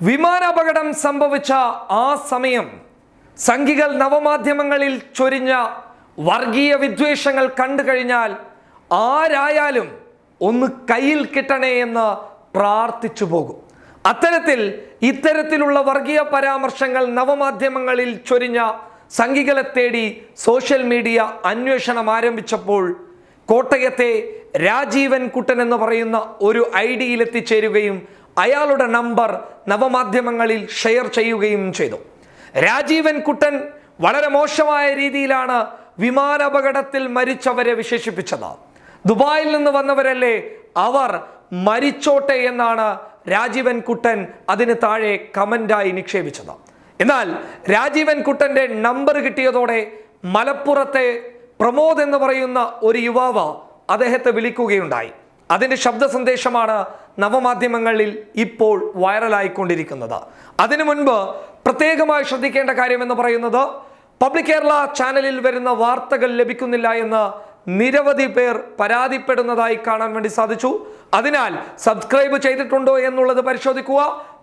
വിമാനാപകടം സംഭവിച്ച ആ സമയം സംഘികൾ നവമാധ്യമങ്ങളിൽ ചൊരിഞ്ഞ വർഗീയ വിദ്വേഷങ്ങൾ കണ്ടു കഴിഞ്ഞാൽ ആരായാലും ഒന്ന് കയ്യിൽ കിട്ടണേ എന്ന് പ്രാർത്ഥിച്ചു പോകും. അത്തരത്തിൽ ഇത്തരത്തിലുള്ള വർഗീയ പരാമർശങ്ങൾ നവമാധ്യമങ്ങളിൽ ചൊരിഞ്ഞ സംഘികളെ തേടി സോഷ്യൽ മീഡിയ അന്വേഷണം ആരംഭിച്ചപ്പോൾ കോട്ടയത്തെ രാജീവൻ കുട്ടൻ എന്ന് പറയുന്ന ഒരു ഐ ഡിയിൽ എത്തിച്ചേരുകയും അയാളുടെ നമ്പർ നവമാധ്യമങ്ങളിൽ ഷെയർ ചെയ്യുകയും ചെയ്തു. രാജീവൻ കുട്ടൻ വളരെ മോശമായ രീതിയിലാണ് വിമാനാപകടത്തിൽ മരിച്ചവരെ വിശേഷിപ്പിച്ചത്. ദുബായിൽ നിന്ന് വന്നവരല്ലേ അവർ മരിച്ചോട്ടെ എന്നാണ് രാജീവൻ കുട്ടൻ അതിന് താഴെ കമന്റായി നിക്ഷേപിച്ചത്. എന്നാൽ രാജീവൻ കുട്ടന്റെ നമ്പർ കിട്ടിയതോടെ മലപ്പുറത്തെ പ്രമോദ് എന്ന് പറയുന്ന ഒരു യുവാവ് അദ്ദേഹത്തെ വിളിക്കുകയുണ്ടായി. അതിന്റെ ശബ്ദ സന്ദേശമാണ് നവമാധ്യമങ്ങളിൽ ഇപ്പോൾ വൈറലായിക്കൊണ്ടിരിക്കുന്നത്. അതിനു മുൻപ് പ്രത്യേകമായി ശ്രദ്ധിക്കേണ്ട കാര്യമെന്ന് പറയുന്നത് പബ്ലിക് കേരള ചാനലിൽ വരുന്ന വാർത്തകൾ ലഭിക്കുന്നില്ല എന്ന് നിരവധി പേർ പരാതിപ്പെടുന്നതായി കാണാൻ വേണ്ടി സാധിച്ചു. അതിനാൽ സബ്സ്ക്രൈബ് ചെയ്തിട്ടുണ്ടോ എന്നുള്ളത് പരിശോധിക്കുക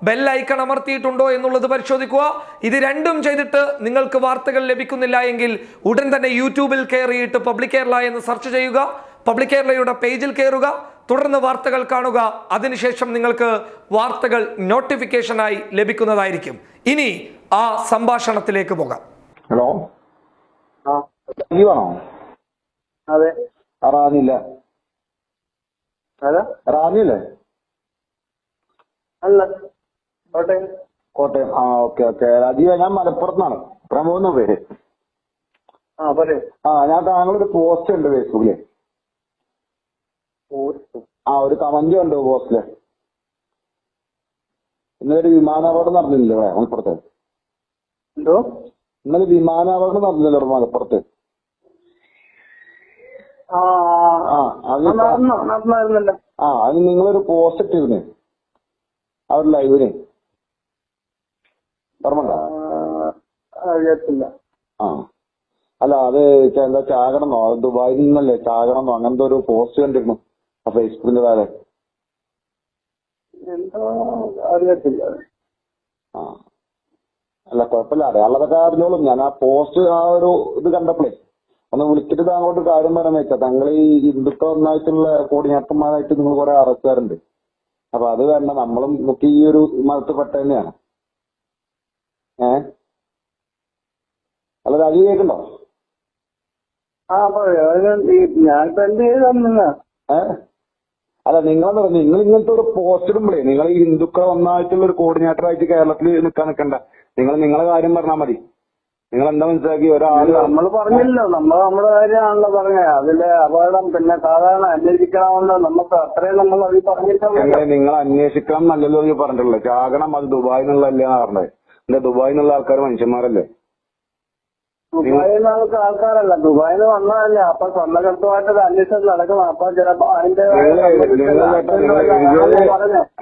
ബെൽ ഐക്കൺ അമർത്തിയിട്ടുണ്ടോ എന്നുള്ളത് പരിശോധിക്കുക. ഇത് രണ്ടും ചെയ്തിട്ട് നിങ്ങൾക്ക് വാർത്തകൾ ലഭിക്കുന്നില്ല എങ്കിൽ ഉടൻ തന്നെ യൂട്യൂബിൽ കയറിയിട്ട് പബ്ലിക് കേരള എന്ന് സെർച്ച് ചെയ്യുക പബ്ലിക് കേരളയുടെ പേജിൽ കയറുക തുടർന്ന് വാർത്തകൾ കാണുക. അതിനുശേഷം നിങ്ങൾക്ക് വാർത്തകൾ നോട്ടിഫിക്കേഷനായി ലഭിക്കുന്നതായിരിക്കും. ഇനി ആ സംഭാഷണത്തിലേക്ക് പോകാം. ഹലോ? ആ ലീവാണോ? അതെ. റാന്നില്ല. അതാ റാന്നിയല്ലേ അല്ല. കോട്ടെ കോട്ടയം. ആ ഓക്കെ ഓക്കെ. രാജീവ ഞാൻ മലപ്പുറത്തുനിന്നാണ് പ്രമോദ് പേര്. ആ പറയൂ. ആ ഞാൻ താങ്കളൊരു പോസ്റ്റ് ഉണ്ട് ഫേസ്ബുക്കിലേ. പോസ്റ്റ് ആ ഒരു കമന്റ് ഉണ്ട് പോസ്റ്റിൽ. ഇന്നലെ ഒരു വിമാനാപകടം നടന്നില്ലേ ഇവിടെ മലപ്പുറത്ത്? എന്തോ? ഇന്നലെ വിമാനാപകടം നടന്നില്ലേ ഇവിടെ മലപ്പുറത്ത്? ആ അത് നിങ്ങളൊരു പോസ്റ്റ് ഇട്ടിരുന്നേ ആ ഒരു ലൈവിന് അറിയത്തില്ല ആ അല്ല അത് എന്താ ചാകണമെന്നോ? ദുബായിൽ നിന്നല്ലേ ചാകണമെന്നോ? അങ്ങനത്തെ ഒരു പോസ്റ്റ് കണ്ടിരുന്നു. ആ ഫേസ്ബുക്കിന്റെ താഴെ എന്തോ അറിയത്തില്ല. ആ. അല്ല കുഴപ്പമില്ല. അറിയാനുള്ളതൊക്കെ അറിഞ്ഞോളും. ഞാൻ ആ പോസ്റ്റ് ആ ഒരു ഇത് കണ്ടപ്പോഴേ ഒന്ന് വിളിച്ചിട്ട് താങ്കളോട് കാര്യം പറയാൻ വെച്ചാൽ താങ്കൾ ഈ ഹിന്ദുത്വ ഒന്നായിട്ടുള്ള കോർഡിനേറ്റർമാരായിട്ട് നിങ്ങൾ കുറെ അറസ്റ്റുകാരുണ്ട്. അപ്പൊ അത് വേണ്ട നമ്മളും നമുക്ക് ഈ ഒരു മതത്തിൽപ്പെട്ട തന്നെയാണ്. ഏ? അല്ല രാജീവ് കേൾക്കണ്ടോ? ആ പറയൂ. ഞാനിപ്പോ എന്ത് ചെയ്തെന്നാ ഏ? അല്ല നിങ്ങളെന്ന് പറഞ്ഞു നിങ്ങൾ ഇങ്ങനത്തെ ഒരു പോസ്റ്റ് ഇടുമ്പോഴേ നിങ്ങൾ ഈ ഹിന്ദുക്കളെ ഒന്നായിട്ടുള്ള ഒരു കോർഡിനേറ്റർ ആയിട്ട് കേരളത്തിൽ നിൽക്കാൻ നിൽക്കണ്ട നിങ്ങൾ നിങ്ങളെ കാര്യം പറഞ്ഞാൽ മതി. നിങ്ങൾ എന്താ മനസ്സിലാക്കി? ഒരാൾ നമ്മൾ പറഞ്ഞില്ലോ നമ്മൾ നമ്മുടെ കാര്യമാണല്ലോ പറഞ്ഞത് അതിലെ അപകടം പിന്നെ സാധാരണ അന്വേഷിക്കണമെന്ന് നമുക്ക് അത്രയും നമ്മൾ അതിൽ പറഞ്ഞിട്ടുണ്ട് നിങ്ങൾ അന്വേഷിക്കണം എന്നല്ലല്ലോ ഈ പറഞ്ഞിട്ടുള്ളത്. ചാകണം അത് ദുബായിൽ നിന്നുള്ളതല്ലേ പറഞ്ഞത്? എന്താ ദുബായിൽ നിന്നുള്ള ആൾക്കാർ മനുഷ്യന്മാരല്ലേ? ദുബായിൽ നിന്ന് ആൾക്ക് ആൾക്കാരല്ല. ദുബായിൽ നിന്ന് വന്നതല്ലേ അപ്പൊ സ്വന്തകൃത്യമായിട്ട് ഒരു അന്വേഷണം നടക്കണം. അപ്പൊ ചിലപ്പോ അതിന്റെ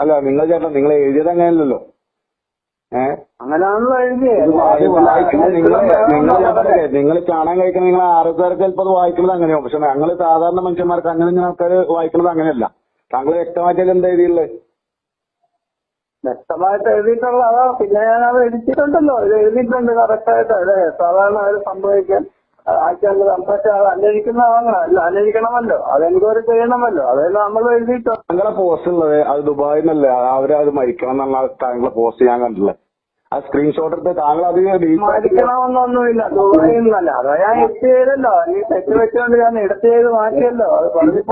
അല്ല നിങ്ങൾ ചേട്ടാ നിങ്ങൾ എഴുതിയത് അങ്ങനെയല്ലല്ലോ. ഏഹ് അങ്ങനെയാണല്ലോ നിങ്ങൾ കാണാൻ കഴിക്കുന്ന നിങ്ങൾ ആറുകാർക്ക് ചിലപ്പോൾ വായിക്കുന്നത് അങ്ങനെയോ പക്ഷെ ഞങ്ങൾ സാധാരണ മനുഷ്യന്മാർക്ക് അങ്ങനെ ഇങ്ങനെ ആൾക്കാർ വായിക്കുന്നത് അങ്ങനെയല്ല. താങ്കൾ വ്യക്തമായിട്ട് എന്താ എഴുതിയുള്ളത് വ്യക്തമായിട്ട് എഴുതിയിട്ടുള്ള അതാ. പിന്നെ ഞാൻ അത് എഴുതിയിട്ടുണ്ടല്ലോ. ഇത് എഴുതിയിട്ടുണ്ട് കറക്റ്റായിട്ട്. അതെ സാധാരണ അത് സംഭവിക്കാൻ ആഴ്ചകളിൽ പക്ഷെ അത് അന്വേഷിക്കുന്നതാണ് അല്ല അന്വേഷിക്കണമല്ലോ. അത് എൻക്വയറി ചെയ്യണമല്ലോ? അതെല്ലാം നമ്മൾ എഴുതിയിട്ടുണ്ട്. താങ്കളെ പോസ്റ്റ് ഉള്ളത് അത് ദുബായിന്നല്ലേ? അവരത് മരിക്കണം എന്നുള്ള താങ്കളെ പോസ്റ്റ് ഞാൻ കണ്ടില്ലേ? ആ സ്ക്രീൻഷോട്ട് എടുത്ത് താങ്കൾ അത് മാറ്റിക്കണമെന്നൊന്നുമില്ല ദുബായിൽ നിന്നല്ല അത് ഞാൻ എഡിറ്റ് ചെയ്തല്ലോ. ഈ തെറ്റ് വെച്ചുകൊണ്ട് ഞാൻ എഡിറ്റ് ചെയ്ത് മാറ്റിയല്ലോ. അത് പറഞ്ഞിട്ട്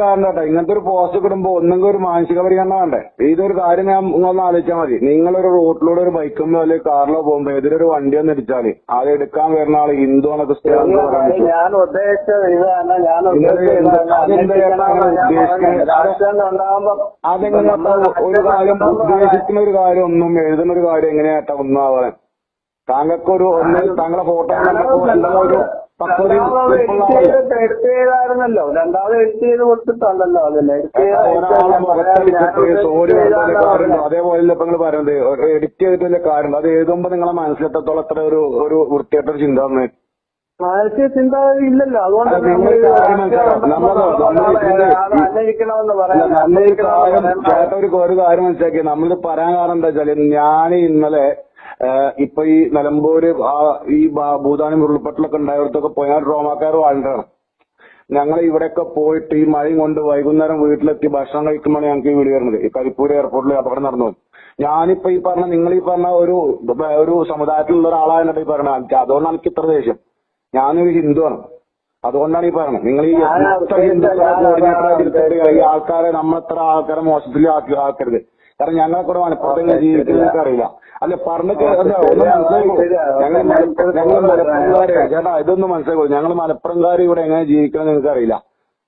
കാര്യം കേട്ടോ. ഇങ്ങനത്തെ ഒരു പോസ്റ്റ് ഇടുമ്പോ ഒന്നെങ്കിൽ ഒരു മാനസിക പരിഗണന വേണ്ടേ? ഇതൊരു കാര്യം ഞാൻ ഒന്ന് ആലോചിച്ചാൽ മതി. നിങ്ങളൊരു റോഡിലൂടെ ഒരു ബൈക്കുമ്പോ അല്ലെങ്കിൽ കാറിലോ പോകുമ്പോ എതിരൊരു വണ്ടി ഒന്ന് ഇടിച്ചാൽ അത് എടുക്കാൻ വരുന്ന ആൾ ഹിന്ദു ആണ് ക്രിസ്ത്യാനി? ഞാൻ ഉദ്ദേശിച്ചത് ഇതാണ്. ഞാൻ ഉദ്ദേശിക്കുന്നത്? അതെങ്ങനെ ഒരു കാര്യം ഉദ്ദേശിക്കുന്ന ഒരു കാര്യം ഒന്നും എഴുതുന്ന ഒരു കാര്യം ഒന്നും ആവാൻ താങ്കൾക്ക് ഒരു ഒന്ന് താങ്കളെ ഫോട്ടോ ഒരു പക്വത എഡിറ്റ് രണ്ടാമത് ചെയ്ത് അതേപോലെ ഇപ്പൊ നിങ്ങൾ പറയുന്നത്? എഡിറ്റ് ചെയ്തിട്ടുള്ള കാര്യം അത് എഴുതുമ്പോ നിങ്ങളെ മനസ്സിലെത്രത്തോളം എത്ര ഒരു ഒരു വൃത്തിയായിട്ടൊരു ചിന്ത വന്ന് മാനസിക ചിന്താഗതി ഇല്ലല്ലോ. അതുകൊണ്ട് നന്നിരിക്കണമെന്ന് ചേട്ടൻ ഒരു കാര്യം മനസ്സിലാക്കി. നമ്മളിത് പറയാൻ കാരണം എന്താ വെച്ചാൽ ഞാൻ ഇന്നലെ ഇപ്പൊ ഈ നിലമ്പൂര് ഈ ഭൂതാനി ഉരുൾപൊട്ടലൊക്കെ ഉണ്ടായവർക്കൊക്കെ പോയി. ഞാൻ റോമാക്കാർ വാഴണ്ടാണ്. ഞങ്ങൾ ഇവിടെയൊക്കെ പോയിട്ട് ഈ മഴയും കൊണ്ട് വൈകുന്നേരം വീട്ടിലെത്തി ഭക്ഷണം കഴിക്കുമ്പോൾ ഞങ്ങൾക്ക് ഈ വീട് വരുന്നത്. ഈ കരിപ്പൂർ എയർപോർട്ടിൽ അപകടം നടന്നു. ഞാനിപ്പോ ഈ പറഞ്ഞ നിങ്ങൾ ഈ പറഞ്ഞ ഒരു ഒരു സമുദായത്തിലുള്ള ഒരാളായിട്ട് ഈ പറഞ്ഞത്. അതുകൊണ്ടാണ് എനിക്ക് ഇത്ര ദേഷ്യം. ഞാനൊരു ഹിന്ദുവാണ്. അതുകൊണ്ടാണ് ഈ പറയുന്നത് നിങ്ങൾ ഈ ഈ ആൾക്കാരെ നമ്മളെത്ര ആൾക്കാരെ മോശത്തിൽ ആക്കി ആക്കരുത്. കാരണം ഞങ്ങളെ കൂടെ മലപ്പുറത്ത് ജീവിക്കുന്നത് നിങ്ങൾക്ക് അറിയില്ല അല്ല പറഞ്ഞു ഒന്ന് മനസ്സിലാക്കൂ ഞങ്ങൾ മലപ്പുറം ഞങ്ങൾ മലപ്പുറംകാര് ചേട്ടാ ഇതൊന്ന് മനസ്സിലാക്കൂ ഞങ്ങൾ മലപ്പുറംകാർ ഇവിടെ എങ്ങനെ ജീവിക്കണം നിങ്ങൾക്ക് അറിയില്ല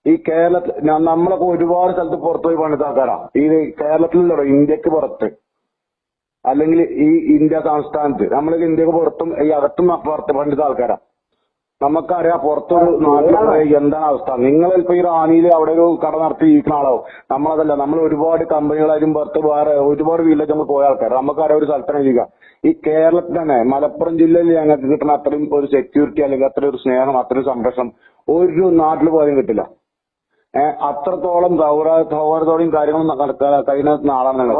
ഈ കേരളത്തിൽ നമ്മളൊക്കെ ഒരുപാട് സ്ഥലത്ത് പുറത്തു പോയി പണിത ആൾക്കാരാ. ഈ കേരളത്തിലുള്ള ഇന്ത്യയ്ക്ക് പുറത്ത്. അല്ലെങ്കിൽ ഈ ഇന്ത്യ സംസ്ഥാനത്ത്. നമ്മളൊക്കെ ഇന്ത്യയ്ക്ക് പുറത്തും ഈ അകത്തും പുറത്ത് പണിത ആൾക്കാരാ. നമുക്കറിയാം പുറത്തൊരു നാട്ടിൽ എന്താണ് അവസ്ഥ? നിങ്ങൾ ഇപ്പൊ ഈ റാണിയിൽ അവിടെ ഒരു കട നടത്തി ജീവിക്കുന്ന ആളാവും നമ്മളതല്ല നമ്മൾ ഒരുപാട് കമ്പനികളായാലും പുറത്ത് വേറെ ഒരുപാട് വീട്ടിലേക്ക് നമ്മൾ പോയ ആൾക്കാർ നമുക്കറിയാം ഒരു സ്ഥലത്താണ് ജീവിക്കാം. ഈ കേരളത്തിൽ തന്നെ മലപ്പുറം ജില്ലയിൽ ഞങ്ങൾക്ക് കിട്ടുന്ന അത്രയും ഒരു സെക്യൂരിറ്റി അല്ലെങ്കിൽ അത്രയും ഒരു സ്നേഹം അത്രയും സംരക്ഷണം ഒരു നാട്ടിൽ പോലും കിട്ടില്ല. അത്രത്തോളം സൗഹൃദ സൗഹാർദ്ദത്തോടെയും കാര്യങ്ങളും കഴിയുന്ന നാളാണ് ഞങ്ങൾ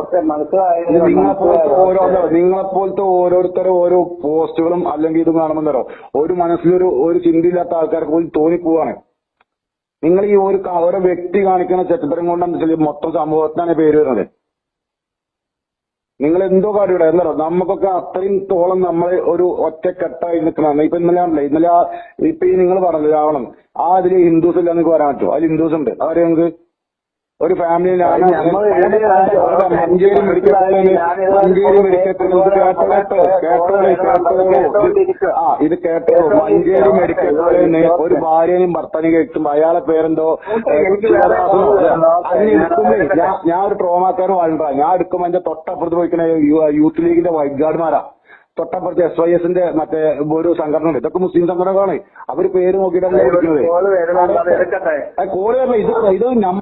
നിങ്ങളെപ്പോലത്തെ ഓരോ നിങ്ങളെപ്പോലത്തെ ഓരോരുത്തരും ഓരോ പോസ്റ്റുകളും അല്ലെങ്കിൽ ഇതും കാണുമ്പോൾ ഒരു മനസ്സിലൊരു ഒരു ചിന്തയില്ലാത്ത ആൾക്കാർക്ക് പോലും തോന്നിപ്പോവാണ്. നിങ്ങൾ ഈ ഒരു ഓരോ വ്യക്തി കാണിക്കുന്ന ചെറ്റത്തരം കൊണ്ടാണ് വെച്ചാൽ മൊത്തം സമൂഹത്തിനാണ് പേര് വരുന്നത്. നിങ്ങൾ എന്തോ കാര്യമില്ല എന്താ നമുക്കൊക്കെ അത്രയും തോളം നമ്മളെ ഒരു ഒറ്റക്കെട്ടായി നിൽക്കണം ഇപ്പൊ ഇന്നലെ ആണല്ലേ ഇന്നലെ ആ ഇപ്പൊ ഈ നിങ്ങൾ പറഞ്ഞില്ലേ രാവണം ആ അതിൽ ഹിന്ദുസ് ഇല്ല നിങ്ങൾക്ക് പറയാൻ പറ്റുമോ? അതിൽ ഹിന്ദുസ് ഉണ്ട്. അവരെ നിങ്ങൾക്ക്? ഒരു ഫാമിലിയിലാണ്. അത് ഇവിടെ മഞ്ചേരി മെഡിക്കൽ കോളേജിൽ മഞ്ചേരി മെഡിക്കൽ കോളേജ് കേട്ടോ കേട്ടോ കേട്ടോ കേട്ടോ ആ ഇത് കേട്ടോ മഞ്ചേരി മെഡിക്കൽ കോളേജിന് ഒരു ഭാര്യനെയും ഭർത്താനെയും കേട്ടും. അയാളെ പേരെന്തോ? ഞാൻ ഒരു ട്രോമാക്കാരൻ വാഴണ്ട ഞാൻ എടുക്കുമ്പോ എന്റെ തൊട്ടപ്പുറത്ത് പോയിക്കുന്ന യൂത്ത് ലീഗിന്റെ വൈറ്റ് ഗാർഡ്മാരാ. തൊട്ടപ്പുറത്ത് എസ് വൈ എസിന്റെ മറ്റേ ഒരു സംഘടന ഇതൊക്കെ മുസ്ലിം സംഘടനകളാണ്. അവർ പേര് നോക്കിയിട്ടാണ് കോൾ വരുന്നത് ഇത് ഇത് നമ്മ